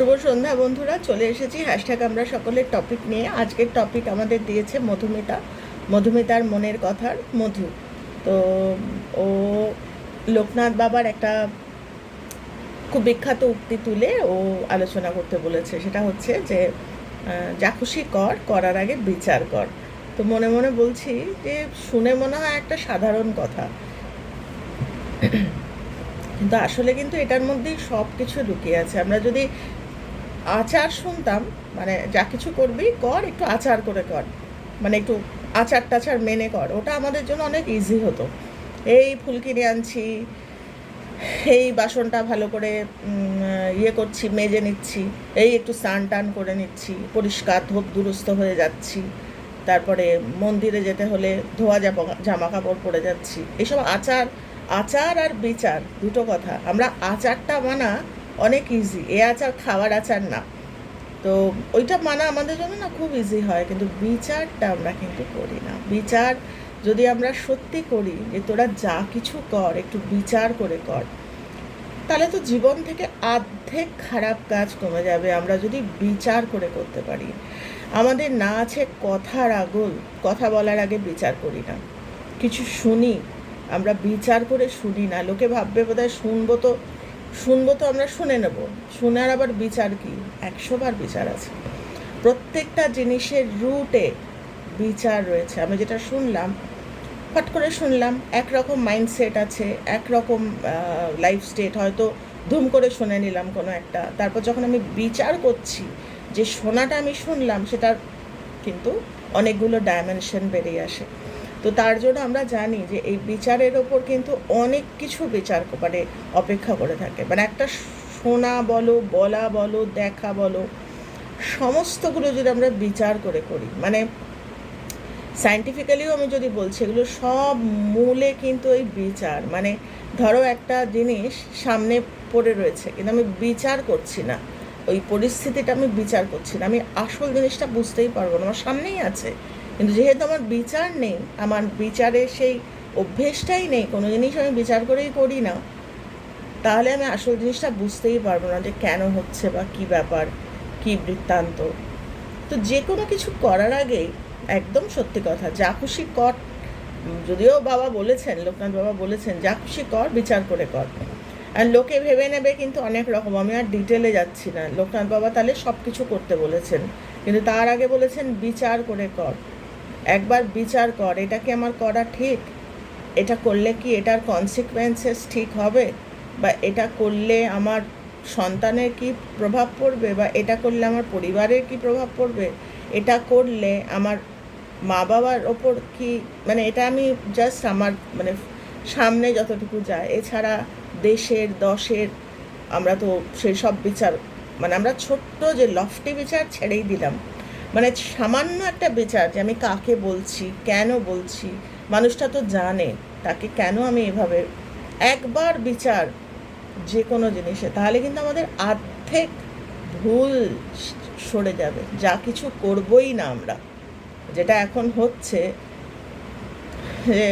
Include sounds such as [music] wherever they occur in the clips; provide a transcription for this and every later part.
শুভ সন্ধ্যা বন্ধুরা, চলে এসেছি। হ্যাশট্যাগ আমরা সকলের টপিক নিয়ে। আজকের টপিক আমাদের দিয়েছে মধুমিতা। মধুমিতার মনের কথার মধু। তো, ও লোকনাথ বাবার একটা খুব বিখ্যাত উক্তি তুলে ও আলোচনা করতে বলেছে। সেটা হচ্ছে যে যা খুশি কর, করার আগে বিচার কর। তো মনে মনে বলছি যে, শুনে মনে হয় একটা সাধারণ কথা। কিন্তু আসলে কিন্তু এটার মধ্যেই সব কিছু লুকিয়ে আছে। আমরা যদি আচার শুনতাম মানে যা কিছু করবি কর, একটু আচার করে কর। মানে একটু আচার টাচার মেনে কর। ওটা আমাদের জন্য অনেক ইজি হতো। এই ফুল কিনে আনছি, এই বাসনটা ভালো করে ইয়ে করছি, মেজে নিচ্ছি, এই একটু স্নান টান করে নিচ্ছি, পরিষ্কার ধোপ দুরস্ত হয়ে যাচ্ছি, তারপরে মন্দিরে যেতে হলে ধোয়া জামা কাপড় পরে যাচ্ছি। এসব আচার আচার আর বিচার, দুটো কথা। আমরা আচারটা মানা অনেক ইজি এ আচার, খাওয়ার আচার না। তো ওইটা মানা আমাদের জন্য না খুব ইজি হয়, কিন্তু বিচারটা আমরা কিন্তু করি না। বিচার যদি আমরা সত্যি করি যে তোরা যা কিছু কর, একটু বিচার করে কর, তাহলে তো জীবন থেকে আর্ধেক খারাপ কাজ কমে যাবে, আমরা যদি বিচার করে করতে পারি। আমাদের না আছে কথার আগল, কথা বলার আগে বিচার করি না। কিছু শুনি, আমরা বিচার করে শুনি না। লোকে ভাববে বোধহয় শুনব তো শুনব তো আমরা, শুনে নেব। শোনার আবার বিচার কি? একশো বার বিচার আছে। প্রত্যেকটা জিনিসের রুটে বিচার রয়েছে। আমি যেটা শুনলাম ফট করে শুনলাম, একরকম মাইন্ডসেট আছে, একরকম লাইফ স্টেট হয়তো ধুম করে শুনে নিলাম কোনো একটা। তারপর যখন আমি বিচার করছি, যে শোনাটা আমি শুনলাম, সেটার কিন্তু অনেকগুলো ডাইমেনশন বেরিয়ে আসে। তো তার জন্য আমরা জানি যে এই বিচারের ওপর কিন্তু অনেক কিছু বিচার মানে অপেক্ষা করে থাকে। মানে একটা শোনা বলো, বলা বলো, দেখা বলো, সমস্তগুলো যদি আমরা বিচার করে করি মানে সায়েন্টিফিক্যালিও আমি যদি বলছি, এগুলো সব মূলে কিন্তু ওই বিচার মানে ধরো একটা জিনিস সামনে পড়ে রয়েছে, কিন্তু আমি বিচার করছি না। ওই পরিস্থিতিটা আমি বিচার করছি না। আমি আসল জিনিসটা বুঝতেই পারব না। আমার সামনেই আছে। কিন্তু যেহেতু আমার বিচার নেই, আমার বিচারের সেই অভ্যেসটাই নেই, কোনো জিনিস আমি বিচার করেই করি না, তাহলে আমি আসল জিনিসটা বুঝতেই পারব না যে কেন হচ্ছে বা কী ব্যাপার, কী বৃত্তান্ত। তো যে কোনো কিছু করার আগেই একদম সত্যি কথা, যা খুশি কর, যদিও বাবা বলেছেন, লোকনাথ বাবা বলেছেন, যা খুশি কর, বিচার করে কর। আর লোকে ভেবে নেবে কিন্তু অনেক রকম, আমি আর ডিটেলে যাচ্ছি না। লোকনাথ বাবা তাহলে সব কিছু করতে বলেছেন, কিন্তু তার আগে বলেছেন বিচার করে কর। একবার বিচার কর, এটা কি আমার করা ঠিক? এটা করলে কি এটার কনসিকুয়েন্সেস ঠিক হবে? বা এটা করলে আমার সন্তানের কি প্রভাব পড়বে? বা এটা করলে আমার পরিবারের কি প্রভাব পড়বে? এটা করলে আমার মা বাবার ওপর কি মানে এটা আমি জাস্ট আমার মানে সামনে যতটুকু যায়। এছাড়া দেশের, দশের, আমরা তো সেসব বিচার মানে আমরা ছোট্ট যে লফটি বিচার ছেড়েই দিলাম। মানে সামান্য একটা বিচার যে আমি কাকে বলছি, কেন বলছি, মানুষটা তো জানে তাকে কেন আমি এভাবে একবার বিচার যে কোনো জিনিসে, তাহলে কিন্তু আমাদের অর্ধেক ভুল সরে যাবে, যা কিছু করবই না আমরা। যেটা এখন হচ্ছে যে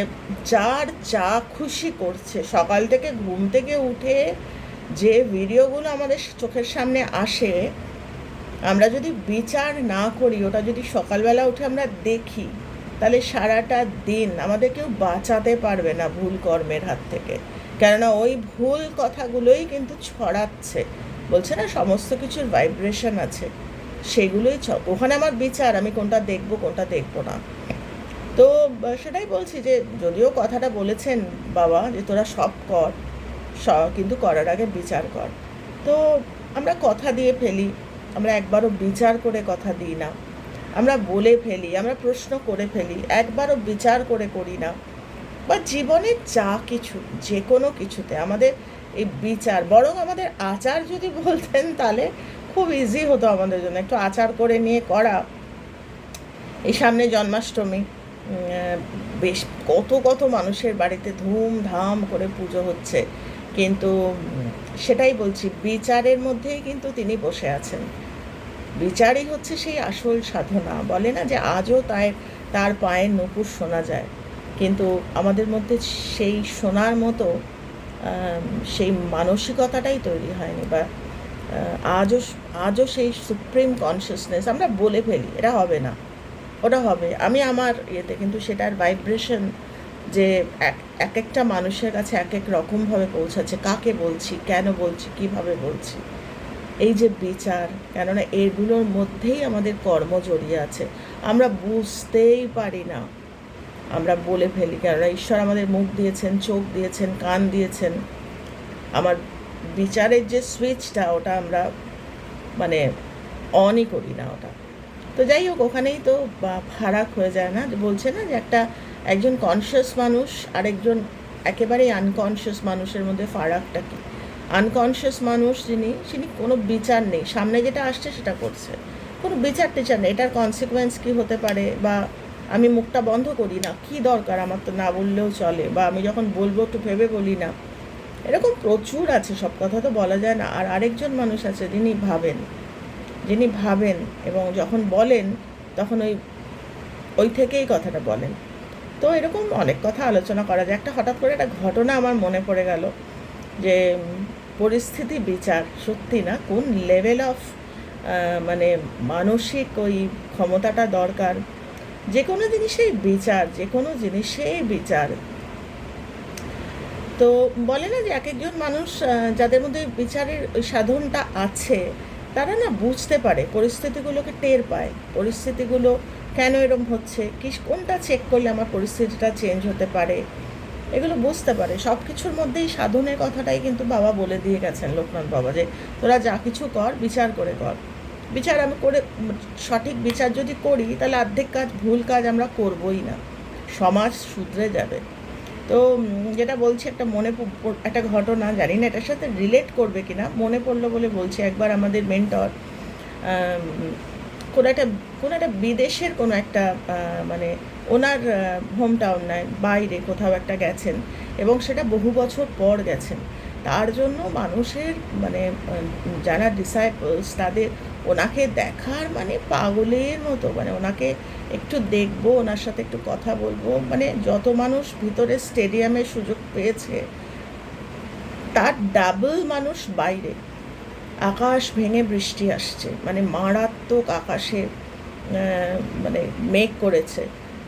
যার যা খুশি করছে, সকাল থেকে ঘুম থেকে উঠে যে ভিডিওগুলো আমাদের চোখের সামনে আসে আমরা যদি বিচার না করি, ওটা যদি সকালবেলা উঠে আমরা দেখি, তাহলে সারাটা দিন আমাদের কেউ বাঁচাতে পারবে না ভুল কর্মের হাত থেকে। কেননা ওই ভুল কথাগুলোই কিন্তু ছড়াচ্ছে। বলছে না, সমস্ত কিছুর ভাইব্রেশন আছে। সেগুলোই ওখানে আমার বিচার, আমি কোনটা দেখব কোনটা দেখব না। তো সেটাই বলছি যে, যদিও কথাটা বলেছেন বাবা যে, তোরা সব কর কিন্তু করার আগে বিচার কর। তো, আমরা কথা দিয়ে ফেলি। আমরা একবারও বিচার করে কথা দিই না। আমরা বলে ফেলি, আমরা প্রশ্ন করে ফেলি, একবারও বিচার করে করি না। বা জীবনে যা কিছু যে কোনো কিছুতে আমাদের এই বিচার, বরং আমাদের আচার যদি [laughs] বলতেন তাহলে খুব ইজি হতো আমাদের জন্য। একটু আচার করে নিয়ে করা। এই সামনে জন্মাষ্টমী বেশ কত কত মানুষের বাড়িতে ধুমধাম করে পুজো হচ্ছে। কিন্তু সেটাই বলছি, বিচারের মধ্যেই কিন্তু তিনি বসে আছেন। বিচারই হচ্ছে সেই আসল সাধনা। বলে না যে আজও তাই, তার পায়ের নপুর শোনা যায়। কিন্তু আমাদের মধ্যে সেই শোনার মতো সেই মানসিকতাটাই তৈরি হয়নি বা আজও আজও সেই সুপ্রিম কনসিয়াসনেস আমরা বলে ফেলি, এটা হবে না। ওটা হবে। আমি আমার ইয়েতে কিন্তু সেটার ভাইব্রেশন যে এক এক একটা মানুষের কাছে এক এক রকমভাবে পৌঁছাচ্ছে, কাকে বলছি, কেন বলছি, কীভাবে বলছি? এই যে বিচার, কেননা এগুলোর মধ্যেই আমাদের কর্ম জড়িয়ে আছে। আমরা বুঝতেই পারি না। আমরা বলে ফেলি, কেননা ঈশ্বর আমাদের মুখ দিয়েছেন, চোখ দিয়েছেন, কান দিয়েছেন। আমার বিচারের যে সুইচটা ওটা আমরা মানে অনই করি না ওটা। তো যাই হোক, ওখানেই তো ফারাক হয়ে যায় না বলছে না যে একটা একজন কনসিয়াস মানুষ, আরেকজন একেবারেই আনকনসিয়াস মানুষের মধ্যে ফারাকটা কী? আনকনসিয়াস মানুষ যিনি তিনি কোনো বিচার নেই। সামনে যেটা আসছে সেটা করছে। কোনো বিচার টিচার নেই। এটার কনসিকুয়েন্স কী হতে পারে? বা আমি মুখটা বন্ধ করি না? কি দরকার আমার তো না বললেও চলে? বা আমি যখন বলব একটু ভেবে বলি না? এরকম প্রচুর আছে, সব কথা তো বলা যায় না। আর আরেকজন মানুষ আছে যিনি ভাবেন। যিনি ভাবেন এবং যখন বলেন, তখন ওই ওই থেকেই কথাটা বলেন। তো এরকম অনেক কথা আলোচনা করা যায়। একটা হঠাৎ করে একটা ঘটনা আমার মনে পড়ে গেল যে পরিস্থিতি বিচার সত্যি না? কোন লেভেল অফ মানে মানসিক ওই ক্ষমতাটা দরকার? যে কোনো জিনিসেই বিচার যে কোনো জিনিসেই বিচার। তো বলে না যে এক একজন মানুষ যাদের মধ্যে বিচারের ওই সাধনটা আছে, তারা না বুঝতে পারে, পরিস্থিতিগুলোকে টের পায়। পরিস্থিতিগুলো কেন এরম হচ্ছে? কি কোনটা চেক করলে আমার পরিস্থিতিটা চেঞ্জ হতে পারে? এগুলো বুঝতে পারে। সব কিছুর মধ্যেই সাধনের কথাটাই কিন্তু বাবা বলে দিয়ে গেছেন লোকনাথ বাবা যে, তোরা যা কিছু কর, বিচার করে কর। বিচার আমি করে সঠিক বিচার যদি করি, তাহলে অর্ধেক কাজ ভুল কাজ আমরা করবই না। সমাজ শুধরে যাবে। তো যেটা বলছি একটা মনে একটা ঘটনা, জানি না এটার সাথে রিলেট করবে কিনা। মনে পড়ল বলে বলছি একবার আমাদের মেন্টর কোনো একটা কোনো একটা বিদেশের কোনো একটা মানে ওনার হোম টাউন বাইরে কোথাও একটা গেছেন এবং সেটা বহু বছর পর গেছেন। তার জন্য মানুষের মানে যারা ডিসাইপলস তাদের ওনাকে দেখার মানে পাগলের মতো মানে ওনাকে একটু দেখব, ওনার সাথে একটু কথা বলব মানে যত মানুষ ভিতরে স্টেডিয়ামের সুযোগ পেয়েছে, তার ডাবল মানুষ বাইরে। আকাশ ভেঙে বৃষ্টি আসছে মানে মারাত্মক আকাশে মানে মেঘ করেছে।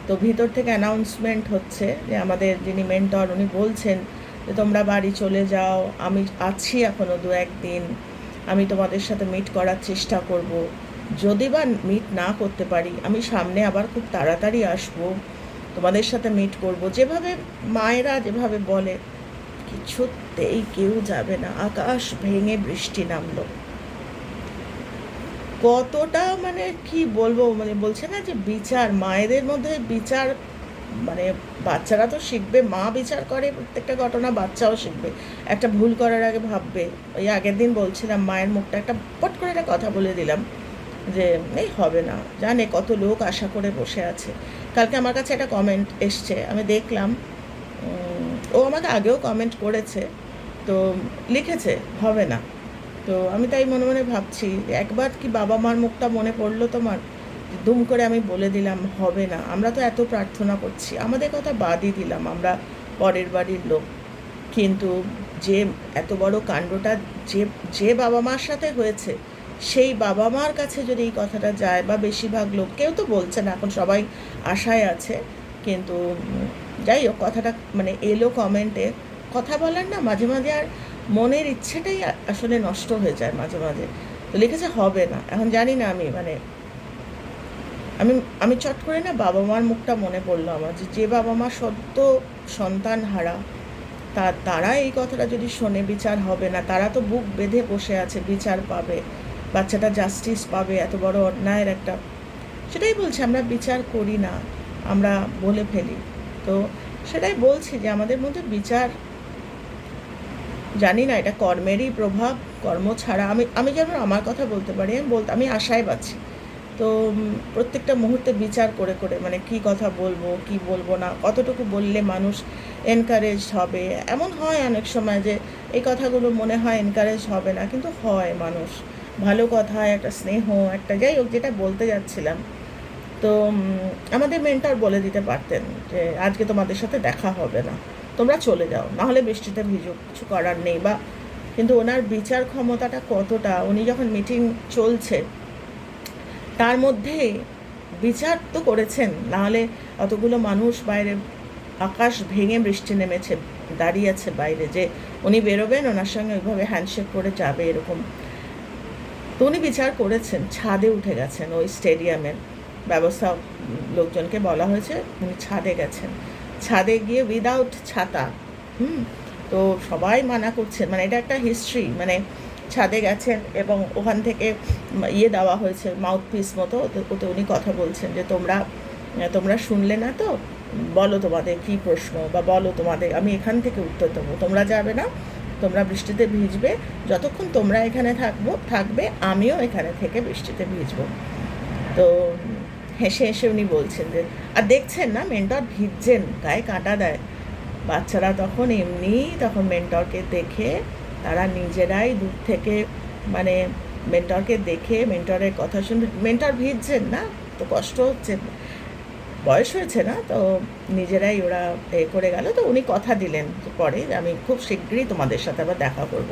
তো ভিতর থেকে অ্যানাউন্সমেন্ট হচ্ছে যে আমাদের যিনি মেন্টর উনি বলছেন যে, তোমরা বাড়ি চলে যাও, আমি আছি এখনও দু একদিন আমি তোমাদের সাথে মিট করার চেষ্টা করব। যদি বা মিট না করতে পারি, আমি সামনে আবার খুব তাড়াতাড়ি আসব, তোমাদের সাথে মিট করব। যেভাবে মায়েরা যেভাবে বলে, কিছুতেই কেউ যাবে না। আকাশ ভেঙে বৃষ্টি নামলো। কতটা মানে কি বলব মানে বলছে না যে বিচার, মায়েদের মধ্যে বিচার মানে বাচ্চারা তো শিখবে, মা বিচার করে প্রত্যেকটা ঘটনা, বাচ্চাও শিখবে। একটা ভুল করার আগে ভাববে। ওই আগের দিন বলছিলাম, মায়ের মুখটা একটা পট করে একটা কথা বলে দিলাম যে, এই হবে না, জানে কত লোক আশা করে বসে আছে। কালকে আমার কাছে একটা কমেন্ট এসছে, আমি দেখলাম ও আমাকে আগেও কমেন্ট করেছে, তো লিখেছে, হবে না। তো আমি তাই মনে মনে ভাবছি, একবার কি বাবা মার মুখটা মনে পড়ল তোমার? দুম করে আমি বলে দিলাম, হবে না। আমরা তো এত প্রার্থনা করছি। আমাদের কথা বাদই দিলাম আমরা পরের বাড়ির লোক। কিন্তু যে এত বড় কাণ্ডটা যে যে বাবা মার সাথে হয়েছে, সেই বাবা মার কাছে যদি এই কথাটা যায়, বা বেশিরভাগ লোক, কেউ তো বলছে না, এখন সবাই আশায় আছে। কিন্তু যাই হোক, কথাটা মানে এলো কমেন্টে কথা বলার না, মাঝে মাঝে আর মনের ইচ্ছেটাই আসলে নষ্ট হয়ে যায় মাঝে মাঝে। তো লিখেছে হবে না। এখন জানি না আমি মানে আমি আমি চট করে না বাবা মার মুখটা মনে পড়ল আমার যে যে বাবা মা সদ্য সন্তান হারা, তা, তারা এই কথাটা যদি শোনে বিচার হবে না, তারা তো বুক বেঁধে বসে আছে, বিচার পাবে, বাচ্চাটা জাস্টিস পাবে, এত বড় অন্যায়ের একটা, সেটাই বলছে, আমরা বিচার করি না, আমরা বলে ফেলি। তো সেটাই বলছি যে, আমাদের মধ্যে বিচার জানি না, এটা কর্মেরই প্রভাব, কর্ম ছাড়া। আমি আমি যেমন আমার কথা বলতে পারি, আমি বলতে, আমি আশায় পাচ্ছি তো প্রত্যেকটা মুহূর্তে বিচার করে করে মানে কি কথা বলব, কি বলব না, কতটুকু বললে মানুষ এনকারেজ হবে? এমন হয় অনেক সময় যে, এই কথাগুলো মনে হয় এনকারেজ হবে না, কিন্তু হয় মানুষ। ভালো কথা একটা স্নেহ, একটা যাই হোক, যেটা বলতে যাচ্ছিলাম। তো আমাদের মেন্টর বলে দিতে পারতেন যে, আজকে তোমাদের সাথে দেখা হবে না। তোমরা চলে যাও। নাহলে বৃষ্টিতে ভিজো, কিছু করার নেই বা কিন্তু ওনার বিচার ক্ষমতাটা কতটা? উনি যখন মিটিং চলছে, তার মধ্যে বিচার তো করেছেন। নাহলে অতগুলো মানুষ বাইরে, আকাশ ভেঙে বৃষ্টি নেমেছে, দাঁড়িয়ে আছে বাইরে যে উনি বেরোবেন, ওনার সঙ্গে ওইভাবে হ্যান্ডশেক করে যাবে এরকম। তো উনি বিচার করেছেন, ছাদে উঠে গেছেন ওই স্টেডিয়ামের ব্যবস্থা লোকজনকে বলা হয়েছে উনি ছাদে গেছেন। ছাদে গিয়ে উইদাউট ছাতা। হুম? তো সবাই মানা করছেন মানে এটা একটা হিস্ট্রি মানে ছাদে গেছেন এবং ওখান থেকে ইয়ে দেওয়া হয়েছে মাউথ পিস মতো ওতে উনি কথা বলছেন যে তোমরা তোমরা শুনলে না তো? বলো তোমাদের কি প্রশ্ন বা বলো তোমাদের, আমি এখান থেকে উত্তর দেবো। তোমরা যাবে না, তোমরা বৃষ্টিতে ভিজবে, যতক্ষণ তোমরা এখানে থাকব, থাকবে, আমিও এখানে থেকে বৃষ্টিতে ভিজবো। তো হেসে হেসে উনি বলছেন যে, আর দেখছেন না, মেন্টর ভিজছেন, গায়ে কাঁটা দেয়। বাচ্চারা তখন এমনি তখন মেন্টরকে দেখে তারা নিজেরাই দূর থেকে মানে মেন্টরকে দেখে মেন্টরের কথা শুনবে মেন্টর ভিজছেন না? তো কষ্ট হচ্ছে, বয়স হয়েছে না? তো নিজেরাই ওরা এ করে গেল। তো উনি কথা দিলেন পরে, আমি খুব শীঘ্রই তোমাদের সাথে আবার দেখা করব।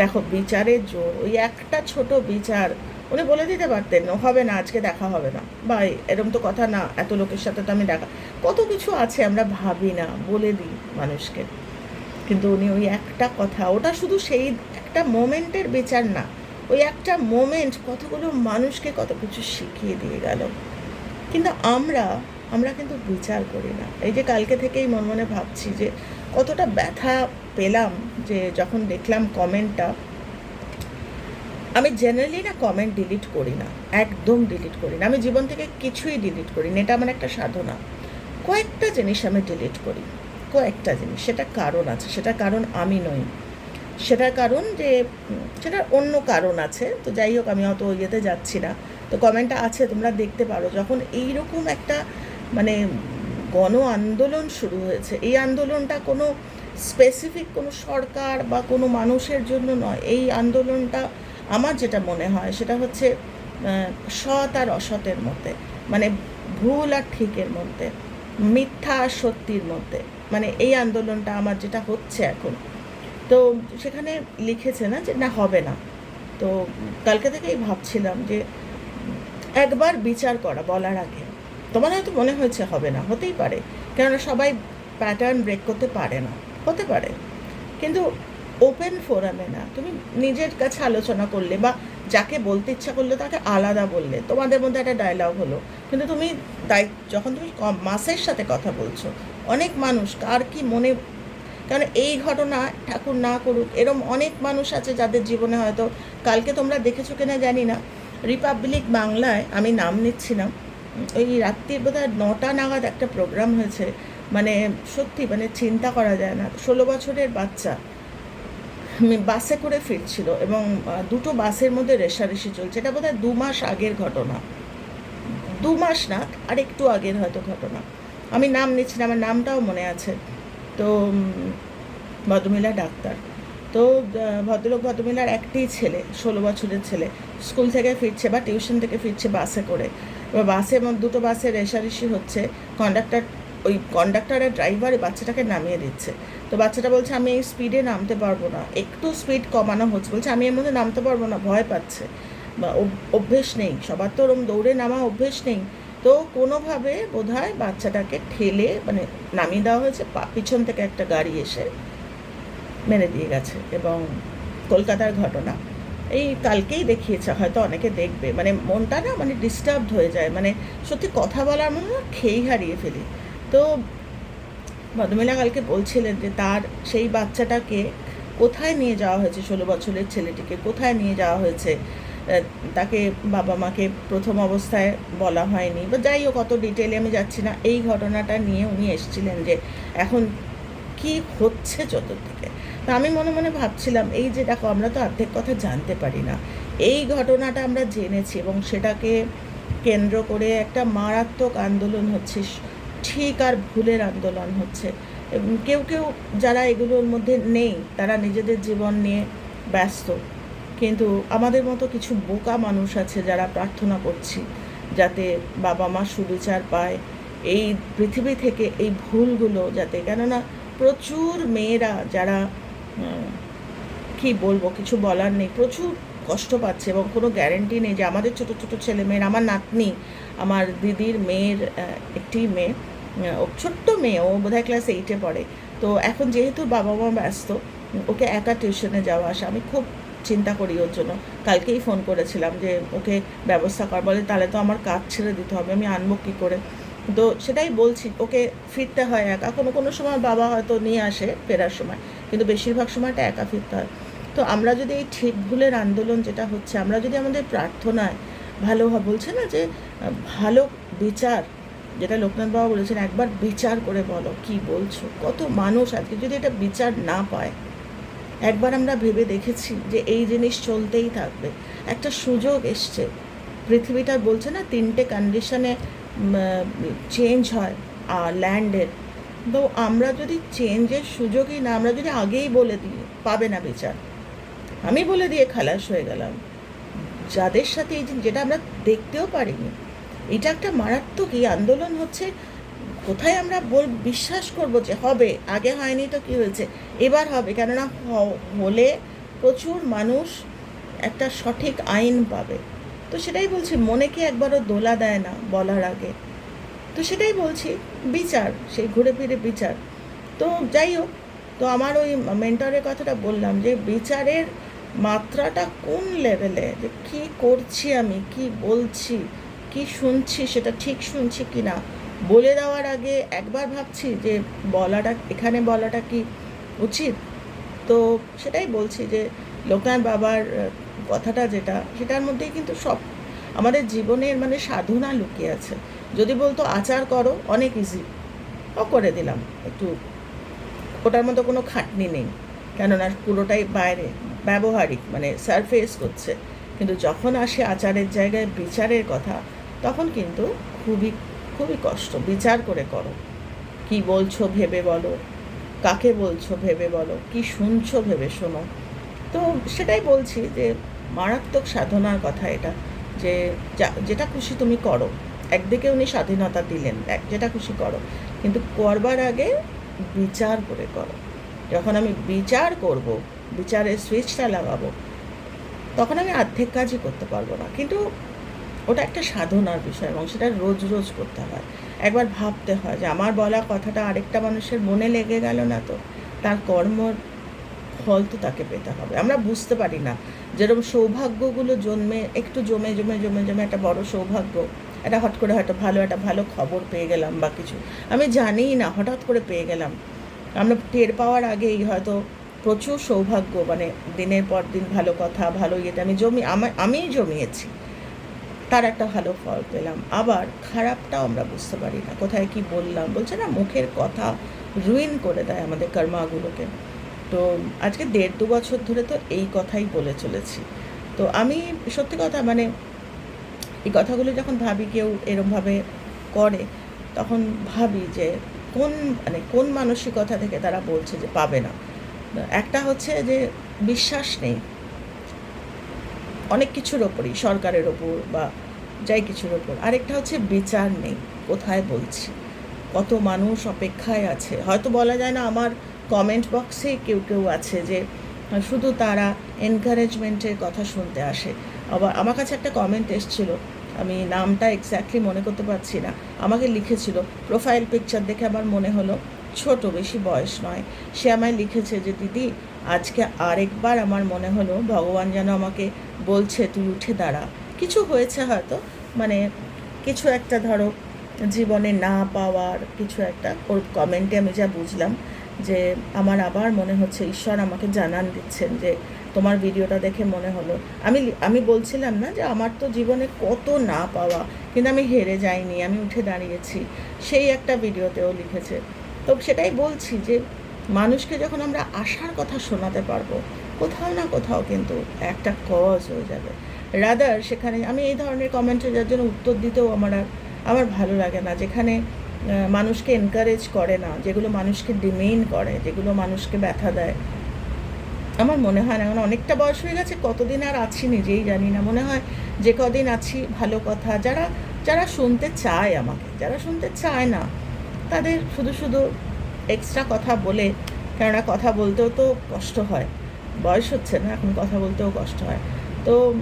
দেখো, বিচারের জোর ওই একটা ছোট বিচার উনি বলে দিতে পারতেন হবে না, আজকে দেখা হবে না। বা এরকম তো কথা না, এত লোকের সাথে তো আমি দেখা কত কিছু আছে, আমরা ভাবি না, বলে দিই মানুষকে। কিন্তু উনি ওই একটা কথা, ওটা শুধু সেই একটা মোমেন্টের বিচার না, ওই একটা মোমেন্ট কতগুলো মানুষকে কত কিছু শিখিয়ে দিয়ে গেল। কিন্তু আমরা আমরা কিন্তু বিচার করি না। এই যে কালকে থেকেই মন মনে ভাবছি যে, কতটা ব্যথা পেলাম যে, যখন দেখলাম কমেন্টটা আমি জেনারেলি না কমেন্ট ডিলিট করি না, একদম ডিলিট করি না। আমি জীবন থেকে কিছুই ডিলিট করি না, এটা আমার একটা সাধনা। কয়েকটা জিনিস আমি ডিলিট করি, কয়েকটা জিনিস সেটা কারণ আছে সেটা কারণ আমি নই। সেটার কারণ যে সেটার অন্য কারণ আছে, তো যাই হোক, আমি অত ইয়েতে যাচ্ছি না। তো কমেন্টটা আছে, তোমরা দেখতে পারো, যখন এইরকম একটা মানে গণ আন্দোলন শুরু হয়েছে, এই আন্দোলনটা কোনো স্পেসিফিক কোনো সরকার বা কোনো মানুষের জন্য নয়, এই আন্দোলনটা আমার যেটা মনে হয় সেটা হচ্ছে সৎ আর অসতের মধ্যে মানে ভুল আর ঠিকের মধ্যে, মিথ্যা আর সত্যির মধ্যে মানে এই আন্দোলনটা আমার যেটা হচ্ছে এখন। তো সেখানে লিখেছে না যে না, হবে না। তো কালকে থেকেই ভাবছিলাম যে একবার বিচার করা, বলার আগে। তোমার হয়তো মনে হয়েছে হবে না, হতেই পারে। কেননা সবাই প্যাটার্ন ব্রেক করতে পারে না, হতে পারে। কিন্তু ওপেন ফোরামে না, তুমি নিজের কাছে আলোচনা করলে বা যাকে বলতে ইচ্ছা করলে তাকে আলাদা বললে, তোমাদের মধ্যে একটা ডায়লগ হলো। কিন্তু তুমি দায় যখন তুমি কম মাসের সাথে কথা বলছো, অনেক মানুষ কার কি মনে, কারণ এই ঘটনা ঠাকুর না করুক, এরম অনেক মানুষ আছে যাদের জীবনে হয়তো কালকে তোমরা দেখেছ কিনা জানি না। রিপাবলিক বাংলায় আমি নাম নিচ্ছি না, ওই রাত্রির বোধহয় নটা নাগাদ একটা প্রোগ্রাম হয়েছে মানে সত্যি মানে চিন্তা করা যায় না। ষোলো বছরের বাচ্চা বাসে করে ফিরছিল এবং দুটো বাসের মধ্যে রেশারেশি চলছে। এটা বোধহয় দু মাস আগের ঘটনা। দু মাস না, আর একটু আগের হয়তো ঘটনা। আমি নাম নিচ্ছি না, আমার নামটাও মনে আছে। তো ভদ্রমিলা ডাক্তার। তো ভদ্রলোক ভদ্রমিলার একটাই ছেলে, ষোলো বছরের ছেলে, স্কুল থেকে ফিরছে বা টিউশন থেকে ফিরছে বাসে করে। এবার বাসে দুটো বাসে রেশারেশি হচ্ছে, কন্ডাক্টর ওই কন্ডাক্টর আর ড্রাইভার বাচ্চাটাকে নামিয়ে দিচ্ছে। তো বাচ্চাটা বলছে, আমি এই স্পিডে নামতে পারব না। একটু স্পিড কমানো হচ্ছে। বলছে, আমি এর মধ্যে নামতে পারব না, ভয় পাচ্ছে। বা অভ্যেস নেই। সবার তো ওরম দৌড়ে নামা অভ্যেস নেই। তো কোনোভাবে বোধহয় বাচ্চাটাকে ঠেলে মানে নামিয়ে দেওয়া হয়েছে। পিছন থেকে একটা গাড়ি এসে মেরে দিয়ে গেছে এবং কলকাতার ঘটনা। এই কালকেই দেখিয়েছে, হয়তো অনেকে দেখবে। মানে মনটা না মানে ডিস্টার্বড হয়ে যায়। মানে সত্যি কথা বলার মনে না খেয়েই হারিয়ে ফেলি। তো ভদ্রমহিলা কালকে বলছিলেন যে তার সেই বাচ্চাটাকে কোথায় নিয়ে যাওয়া হয়েছে ষোলো বছরের ছেলেটিকে? কোথায় নিয়ে যাওয়া হয়েছে? তাকে বাবা মাকে প্রথম অবস্থায় বলা হয়নি। বা যাই হোক, অত ডিটেলে আমি যাচ্ছি না। এই ঘটনাটা নিয়ে উনি এসেছিলেন যে এখন কি হচ্ছে চতুর্দিকে। তা আমি মনে মনে ভাবছিলাম, এই যে দেখো, আমরা তো অর্ধেক কথা জানতে পারি না। এই ঘটনাটা আমরা জেনেছি এবং সেটাকে কেন্দ্র করে একটা মারাত্মক আন্দোলন হচ্ছে। ঠিক আর ভুলের আন্দোলন হচ্ছে। এবং কেউ কেউ যারা এগুলোর মধ্যে নেই, তারা নিজেদের জীবন নিয়ে ব্যস্ত। কিন্তু আমাদের মতো কিছু বোকা মানুষ আছে যারা প্রার্থনা করছি, যাতে বাবা মা সুবিচার পায় এই পৃথিবী থেকে এই ভুলগুলো যাতে। কেননা প্রচুর মেয়েরা যারা কি বলব, কিছু বলার নেই, প্রচুর কষ্ট পাচ্ছে এবং কোনো গ্যারেন্টি নেই যে আমাদের ছোট ছোট ছেলে মেয়ের, আমার নাতনি, আমার দিদির মেয়ের একটি মেয়ে ও ছোট্ট মেয়ে, ও বোধহয় ক্লাস এইটে পড়ে। তো এখন যেহেতু বাবা মা ব্যস্ত, ওকে একা টিউশনে যাওয়া আসা, আমি খুব চিন্তা করি ওর জন্য। কালকেই ফোন করেছিলাম যে ওকে ব্যবস্থা কর, বলে তাহলে তো আমার কাজ ছেড়ে দিতে হবে, আমি আনব কী করে? তো সেটাই বলছি, ওকে ফিরতে হয় একা। কোনো কোনো সময় বাবা হয়তো নিয়ে আসে ফেরার সময়, কিন্তু বেশিরভাগ সময়টা একা ফিরতে হয়। তো আমরা যদি এই ঠিক ভুলের আন্দোলন যেটা হচ্ছে, আমরা যদি আমাদের প্রার্থনায় ভালো বলছে না যে, ভালো বিচার, যেটা লোকনাথ বাবা বলেছেন, একবার বিচার করে বলো, কি বলছো? কত মানুষ আজকে যদি এটা বিচার না পায়, একবার আমরা ভেবে দেখেছি যে এই জিনিস চলতেই থাকবে। একটা সুযোগ এসছে। পৃথিবীটা বলছে না, তিনটে কন্ডিশনে চেঞ্জ হয়, আর ল্যান্ডের তো আমরা যদি চেঞ্জের সুযোগই না, আমরা যদি আগেই বলে দিই, পাবে না বিচার। আমি বলে দিয়ে খালাস হয়ে গেলাম। যাদের সাথে এই যেটা আমরা দেখতেও পারিনি, এটা একটা মারাত্মক এই আন্দোলন হচ্ছে। কোথায় আমরা বল, বিশ্বাস করব যে হবে, আগে হয়নি তো কি হয়েছে? এবার হবে, কেননা হলে প্রচুর মানুষ একটা সঠিক আইন পাবে। তো সেটাই বলছি, মনে কি একবারও দোলা দেয় না বলার আগে? তো সেটাই বলছি, বিচার, সেই ঘুরে ফিরে বিচার। তো যাই হোক, তো আমার ওই মেন্টরের কথাটা বললাম যে, বিচারের মাত্রাটা কোন লেভেলে যে কী করছি আমি? কি বলছি? কি শুনছি? সেটা ঠিক শুনছি কি না? বলে দেওয়ার আগে একবার ভাবছি যে বলাটা, এখানে বলাটা কি উচিত? তো সেটাই বলছি যে লোকনাথ বাবার কথাটা যেটা, সেটার মধ্যেই কিন্তু সব আমাদের জীবনের মানে সাধনা লুকিয়ে আছে। যদি বলতো আচার করো, অনেক ইজি ও করে দিলাম। একটু ওটার মতো কোনো খাটনি নেই। কেননা পুরোটাই বাইরে। ব্যবহারিক মানে সারফেস করছে। কিন্তু যখন আসে আচারের জায়গায় বিচারের কথা, তখন কিন্তু খুবই খুবই কষ্ট। বিচার করে করো। কি বলছো ভেবে বলো। কাকে বলছো ভেবে বলো। কি শুনছো ভেবে শোনো। তো সেটাই বলছি যে মারাত্মক সাধনার কথা এটা যে, যেটা খুশি তুমি করো। একদিকে উনি স্বাধীনতা দিলেন, এক, যেটা খুশি করো। কিন্তু করবার আগে বিচার করে করো। যখন আমি বিচার করব বিচারের সুইচটা লাগাবো, তখন আমি অর্ধেক কাজই করতে পারব না। কিন্তু ওটা একটা সাধনার বিষয় এবং সেটা রোজ রোজ করতে হয়। একবার ভাবতে হয় যে আমার বলা কথাটা আরেকটা মানুষের মনে লেগে গেল না তো, তার কর্মর ফল তো তাকে পেতে হবে। আমরা বুঝতে পারি না যেরকম সৌভাগ্যগুলো জন্মে, একটু জমে জমে জমে জমে একটা বড় সৌভাগ্য, একটা হট করে হয়তো ভালো, একটা ভালো খবর পেয়ে গেলাম বা কিছু। আমি জানিই না, হঠাৎ করে পেয়ে গেলাম। আমরা টের পাওয়ার আগেই হয়তো প্রচুর সৌভাগ্য মানে দিনের পর দিন ভালো কথা, ভালো ইয়েতে আমি জমি আমা- আমিই জমিয়েছি। তার একটা ভালো ফল পেলাম। আবার খারাপটাও আমরা বুঝতে পারি না। কোথায় কি বললাম? বলছে না, মুখের কথা রুইন করে দেয় আমাদের কর্মাগুলোকে। তো আজকে দেড় দু বছর ধরে তো এই কথাই বলে চলেছি। তো আমি, সত্যি কথা মানে এই কথাগুলো যখন ভাবি কেউ এরমভাবে করে, তখন ভাবি যে কোন মানে কোন মানসিকতা থেকে তারা বলছে যে পাবে না। একটা হচ্ছে যে বিশ্বাস নেই। অনেক কিছুর ওপরই, সরকারের ওপর বা যাই কিছুর ওপর। আরেকটা হচ্ছে বিচার নেই, কোথায় বলছি? কত মানুষ অপেক্ষায় আছে। হয়তো বলা যায় না আমার কমেন্ট বক্সে কেউ কেউ আছে যে শুধু তারা এনকারেজমেন্টের কথা শুনতে আসে। আবার আমার কাছে একটা কমেন্ট এসেছিল, আমি নামটা এক্স্যাক্টলি মনে করতে পারছি না। আমাকে লিখেছিল প্রোফাইল পিকচার দেখে আমার মনে হলো ছোট বেশি বয়স নয়। সে আমায় লিখেছে যে, দিদি, আজকে আরেকবার আমার মনে হলো ভগবান যেন আমাকে বলছে, তুই উঠে দাঁড়া। কিছু হয়েছে হয়তো মানে কিছু একটা ধরো, জীবনে না পাওয়ার কিছু একটা। ওর কমেন্টে আমি যা বুঝলাম যে, আমার আবার মনে হচ্ছে, ঈশ্বর আমাকে জানান দিচ্ছেন যে, তোমার ভিডিওটা দেখে মনে হলো। আমি আমি বলছিলাম না যে, আমার তো জীবনে কত না পাওয়া। কিন্তু আমি হেরে যাইনি, আমি উঠে দাঁড়িয়েছি। সেই একটা ভিডিওতেও লিখেছে তো সেটাই বলছি যে, মানুষকে যখন আমরা আশার কথা শোনাতে পারব, কোথাও না কোথাও কিন্তু একটা কজ হয়ে যাবে। রাদার সেখানে আমি এই ধরনের কমেন্টে যার জন্য উত্তর দিতেও আমার আর, আমার ভালো লাগে না। যেখানে মানুষকে এনকারেজ করে না, যেগুলো মানুষকে ডিমেইন করে, যেগুলো মানুষকে ব্যথা দেয়। আমার মনে হয় না এখন অনেকটা বয়স হয়ে গেছে, কতদিন আর আছি নিজেই জানি না। মনে হয় যে কদিন আছি, ভালো কথা। যারা যারা শুনতে চায় আমাকে, যারা শুনতে চায় না তাদের শুধু শুধু এক্সট্রা কথা বলে, কেননা কথা বলতেও তো কষ্ট হয়। বয়স হচ্ছে না, এখন কথা বলতেও কষ্ট হয়। তো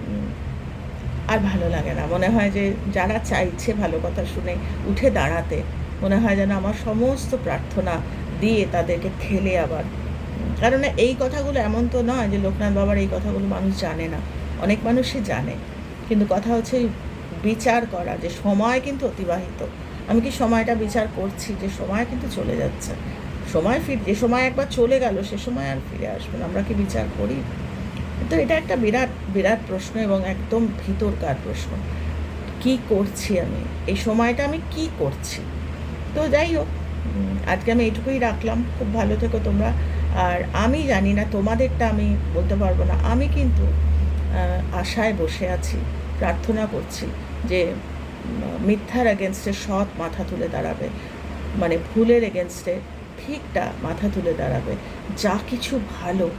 আর ভালো লাগে না। মনে হয় যে যারা চাইছে ভালো কথা শুনে উঠে দাঁড়াতে, মনে হয় যেন আমার সমস্ত প্রার্থনা দিয়ে তাদেরকে ঠেলে আবার। কারণ এই কথাগুলো এমন তো নয় যে লোকনাথ বাবার এই কথাগুলো মানুষ জানে না। অনেক মানুষই জানে। কিন্তু কথা হচ্ছে বিচার করা যে সময় কিন্তু অতিবাহিত। আমি কি সময়টা বিচার করছি? যে সময় কিন্তু চলে যাচ্ছে। সময় ফির, যে সময় একবার চলে গেল, সে সময় আর ফিরে আসবে না। আমরা কি বিচার করি? তো এটা একটা বিরাট বিরাট প্রশ্ন এবং একদম ভিতরকার প্রশ্ন। কি করছি আমি? এই সময়টা আমি কি করছি? তো যাই হোক আজকে আমি এইটুকুই রাখলাম। খুব ভালো থেকো তোমরা। আর আমি জানি না, তোমাদেরটা আমি বলতে পারব না। আমি কিন্তু আশায় বসে আছি, প্রার্থনা করছি যে মিথ্যার এগেনস্টে সৎ মাথা তুলে দাঁড়াবে। মানে ভুলের এগেনস্টে ঠিকটা মাথা তুলে দাঁড়াবে। যা কিছু ভালো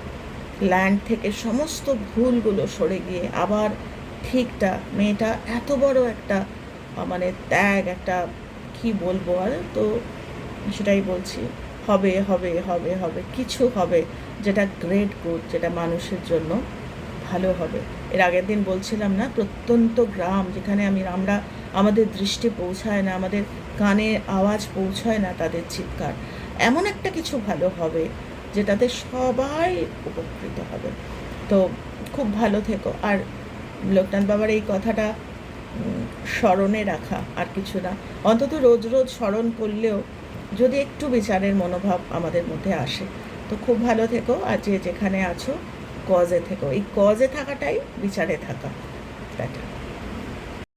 ল্যান্ড থেকে সমস্ত ভুলগুলো সরে গিয়ে আবার ঠিকটা, মেয়েটা এত বড় একটা মানে ত্যাগ, একটা কি বলব আর তো, সেটাই বলছি। হবে হবে হবে হবে, কিছু হবে যেটা গ্রেট গুড যেটা মানুষের জন্য ভালো হবে। এর আগের দিন বলছিলাম না, প্রত্যন্ত গ্রাম যেখানে আমি আমরা আমাদের দৃষ্টি পৌঁছায় না, আমাদের কানে আওয়াজ পৌঁছায় না তাদের চিৎকার। এমন একটা কিছু ভালো হবে যেটাতে সবাই উপকৃত হবে। তো খুব ভালো থেকো। আর লোকনাথ বাবার এই কথাটা স্মরণে রাখা আর কিছু না। অন্তত রোজ রোজ স্মরণ করলেও যদি একটু বিচারের মনোভাব আমাদের মধ্যে আসে। তো খুব ভালো থেকো। আর যে যেখানে আছো কজে থেকো। এই কজে থাকাটাই বিচারে থাকা টাটা